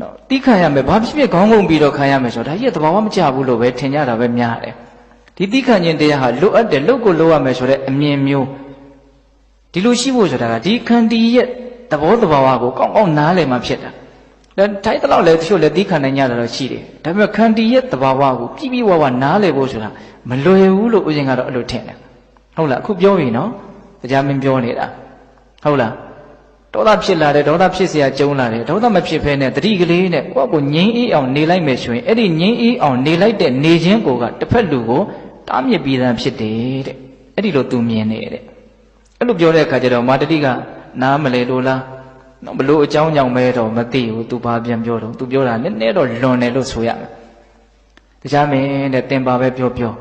နော်တီးခံရမယ်ဘာဖြစ်ဖြစ်ခေါင်းငုံပြီးတော့ခံရမယ်ဆိုတော့ဒါကြီးကသဘာဝမကျဘူးလို့ပဲထင်ကြတာပဲများတယ်ဒီတီးခံခြင်းတရားဟာလိုအပ်တယ်လုတ်ကိုလိုရမယ်ဆိုတဲ့အမြင်မျိုးဒီလိုရှိဖို့ဆိုတာကဒီခန္တီရဲ့သဘောသဘာဝကိုကောင်းကောင်းနားလည်မှဖြစ်တာဒါထိုက်တော့လေတချို့လည်းတီးခံနိုင်ကြတာတော့ရှိတယ်ဒါပေမဲ့ခန္တီရဲ့သဘာဝကိုပြည့်ပြည့်ဝဝနားလည်ဖို့ဆိုတာမလွယ်ဘူးလို့ဦးဇင်ကတော့အဲ့လိုထင်တယ်ဟုတ်လားအခုပြောပြီနော်တရားမင်းပြောနေတာဟုတ်လား ဒေါသဖြစ်လာတယ်ဒေါသဖြစ်เสียကြုံလာတယ်ဒေါသမဖြစ်ဖဲနဲ့တတိကလေးနဲ့ကိုယ့်ကိုငြိမ်းအေးအောင်နေလိုက်မယ်ဆိုရင်အဲ့ဒီငြိမ်းအေးအောင်နေလိုက်တဲ့နေခြင်းကိုကတစ်ဖက်လူကိုတားမြစ်ပြီးသားဖြစ်တယ်တဲ့အဲ့ဒီလိုသူမြင်နေတဲ့အဲ့လိုပြောတဲ့အခါကျတော့မာတတိကနားမလဲလို့လားတော့ဘလို့အကြောင်းကြောင့်ပဲတော့မသိဘူးသူဘာပြန်ပြောတော့သူပြောတာနည်းနည်းတော့လွန်တယ်လို့ဆိုရမယ်တရားမင်းတဲ့တင်ပါပဲပြောပြော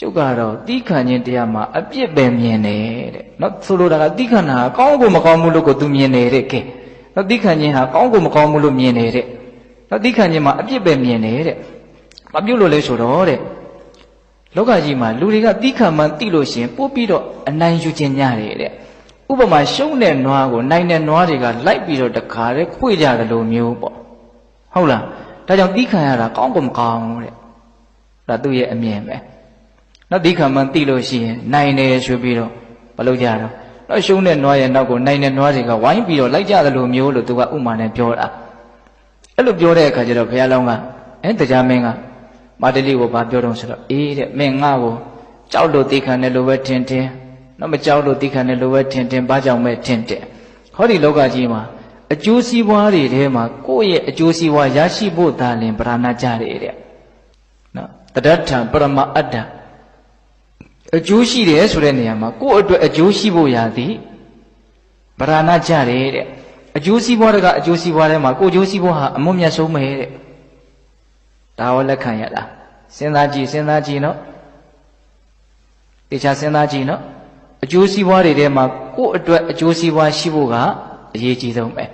ကျုပ်ကတော့သီးခံခြင်းတရားမှာအပြစ်ပဲမြင်တယ်တဲ့။နော်ဆိုလိုတာကသီးခံတာကကောင်းကိုမကောင်းဘူးလို့ကိုသူမြင်တယ်တဲ့ကဲ။နော်သီးခံခြင်းဟာကောင်းကိုမကောင်းဘူးလို့မြင်တယ်တဲ့။နော်သီးခံခြင်းမှာအပြစ်ပဲမြင်တယ်တဲ့။မပြုတ်လို့လဲဆိုတော့တဲ့။လောကကြီးမှာလူတွေကသီးခံမှသိလို့ရှိရင်ပို့ပြီးတော့အနိုင်ယူခြင်းညတယ်တဲ့။ဥပမာရှုံးတဲ့နွားကိုနိုင်တဲ့နွားတွေကလိုက်ပြီးတော့တခါတည်းခွေကြတယ်လို့မျိုးပေါ့။ဟုတ်လား။ဒါကြောင့်သီးခံရတာကောင်းကိုမကောင်းဘူးတဲ့။ဒါသူ့ရဲ့အမြင်ပဲ။ နော်ဒီခံမှန်သိလို့ရှိရင်နိုင်တယ်ဆိုပြီးတော့မလုပ်ကြတော့နော်ရှုံးတဲ့နွားရဲ့နောက်ကိုနိုင်တဲ့နွားတွေကဝိုင်းပြီးတော့လိုက်ကြသလိုမျိုးလို့သူကဥမာနဲ့ပြောတာအဲ့လိုပြောတဲ့အခါကျတော့ဘုရားလောင်းကအဲတရားမင်းကမာတလိကိုဗာပြောတော့ဆိုတော့အေးတဲ့မင်းငါ့ကိုကြောက်လို့သိခံတယ်လို့ပဲထင်ထင်နော်မကြောက်လို့သိခံတယ်လို့ပဲထင်ထင်ဘာကြောင့်ပဲထင်တယ်ဟောဒီလောကကြီးမှာအကျိုးစီးပွားတွေထဲမှာကိုယ့်ရဲ့အကျိုးစီးပွားရရှိဖို့သာလင်ပရဏကြတယ်တဲ့နော်တဒဋ္ဌံပရမအတ္တ အကျိုးရှိတယ်ဆိုတဲ့နေရာမှာကိုယ့်အတွက်အကျိုးရှိဖို့ရသည်ဗราဏကြတယ်တဲ့အကျိုးစီးပွားတကအကျိုးစီးပွားထဲမှာကိုယ်ကျိုးစီးပွားဟာအမွတ်မြတ်ဆုံးပဲတဲ့ဒါဟောလက်ခံရတာစဉ်းစားကြည့်စဉ်းစားကြည့်နော်တေချာစဉ်းစားကြည့်နော်အကျိုးစီးပွားတွေထဲမှာကိုယ့်အတွက်အကျိုးစီးပွားရှိဖို့ကအရေးကြီးဆုံးပဲ